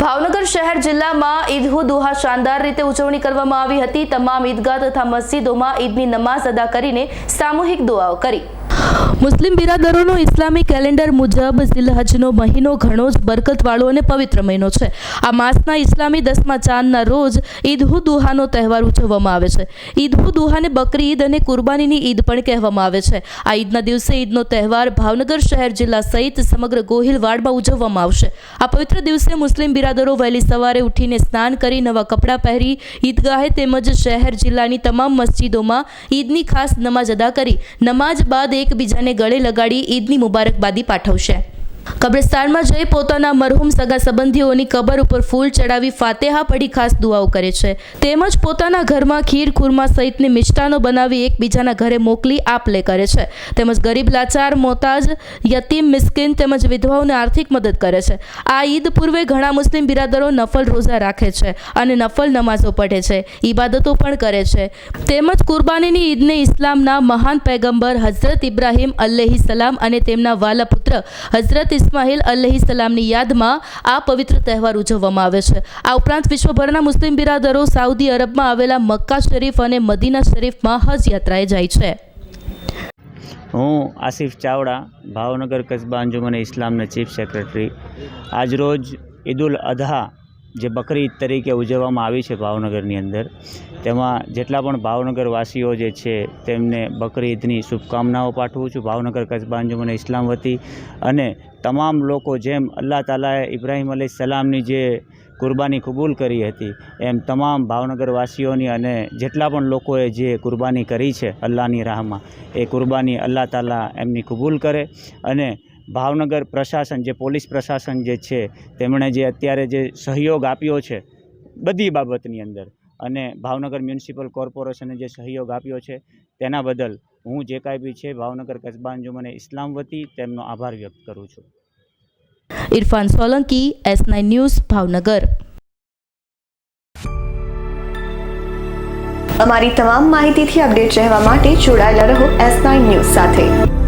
ભાવનગર શહેર જિલ્લામાં ઈદ દુહા શાનદાર રીતે ઉજવણી કરવામાં આવી હતી. તમામ ઈદગાહ તથા મસ્જિદોમાં ઈદની નમાઝ અદા કરીને સામૂહિક દુઆઓ કરી. મુસ્લિમ બિરાદરોનો ઇસ્લામી કેલેન્ડર મુજબ ઝિલહજનો મહિનો ઘણો જ બરકતવાળો અને પવિત્ર મહિનો છે. આ માસના ઇસ્લામી દસમા ચાંદના રોજ ઈદ દુહાનો તહેવાર ઉજવવામાં આવે છે. ઈદ દુહાને બકરી ઈદ અને કુરબાનીની ઈદ પણ કહેવામાં આવે છે. આ ઈદના દિવસે ઈદનો તહેવાર ભાવનગર શહેર જિલ્લા સહિત સમગ્ર ગોહિલવાડમાં ઉજવવામાં આવશે. આ પવિત્ર દિવસે મુસ્લિમ બિરાદરો વહેલી સવારે ઉઠીને સ્નાન કરી નવા કપડાં પહેરી, ઈદગાહે તેમજ શહેર જિલ્લાની તમામ મસ્જિદોમાં ઈદની ખાસ નમાઝ અદા કરી. નમાઝ બાદ એકબીજાને ગળે લગાડી ઈદની મુબારકબાદી પાઠવશે. કબ્રસ્તાનમાં જઈ પોતાના મરહુમ સગા સંબંધીઓની કબર ઉપર ફૂલ ચડાવી ફાતેહા પઢી ખાસ દુઆઓ કરે છે. તેમજ પોતાના ઘરમાં ખીર, ખુરમા સહિતની મિષ્ટાનો બનાવી એકબીજાના ઘરે મોકલી આપ લે કરે છે. તેમજ ગરીબ લાચાર, મોતાજ, યતીમ, મિસ્કીન તેમજ વિધવાઓને આર્થિક મદદ કરે છે. આ ઈદ પૂર્વે ઘણા મુસ્લિમ બિરાદરો નફલ રોઝા રાખે છે અને નફલ નમાઝો પઢે છે. ઈબાદતો પણ કરે છે. તેમજ કુરબાનીની ઈદને ઇસ્લામના મહાન પૈગંબર હઝરત ઇબ્રાહીમ અલ્લેહી સલામ અને તેમના વાલા પુત્ર હઝરત ઇસ્માઇલ અલ્લેહી સલામની યાદમાં આ પવિત્ર તહેવાર ઉજવવામાં આવે છે. આ ઉપરાંત વિશ્વભરના મુસ્લિમ બિરાદરો સાઉદી અરબમાં આવેલા મક્કા શરીફ અને મદીના શરીફમાં હજ યાત્રાએ જાય છે. હું આસિફ ચાવડા, ભાવનગર કસ્બા અંજુમને ઇસ્લામના ચીફ સેક્રેટરી. આજરોજ ઈદુલ અધા જે બકરી તરીકે ઉજવવામાં આવી છે ભાવનગરની અંદર, તેમાં જેટલા પણ ભાવનગરવાસીઓ જે છે, તેમને બકરી ઈદની શુભકામનાઓ પાઠવું છું. ભાવનગર કસ્બા અંજુમને ઇસ્લામ વતી અને તમામ લોકો જેમ અલ્લાહ તાલાએ ઇબ્રાહીમ અલી સલામની જે કુરબાની કબૂલ કરી હતી, એમ તમામ ભાવનગર વાસીઓની અને જેટલા પણ લોકોએ જે કુરબાની કરી છે અલ્લાહની રાહમાં, એ કુરબાની અલ્લાહ તાલા એમની કબૂલ કરે અને ભાવનગર પ્રશાસન જે પોલીસ પ્રશાસન જે છે તેમણે જે અત્યારે જે સહયોગ આપ્યો છે બધી બાબતની અંદર અને ભાવનગર મ્યુનિસિપલ કોર્પોરેશને જે સહયોગ આપ્યો છે તેના બદલ હું જે કાંઈ બી છે ભાવનગર કસ્બા અંજુમને ઇસ્લામ વતી તેમનો આભાર વ્યક્ત કરું છું. Irfan Solanki S nine news Bhavnagar. અમારી તમામ માહિતીથી અપડેટ રહેવા માટે જોડાયેલા રહો એસ નાઇન ન્યૂઝ સાથે.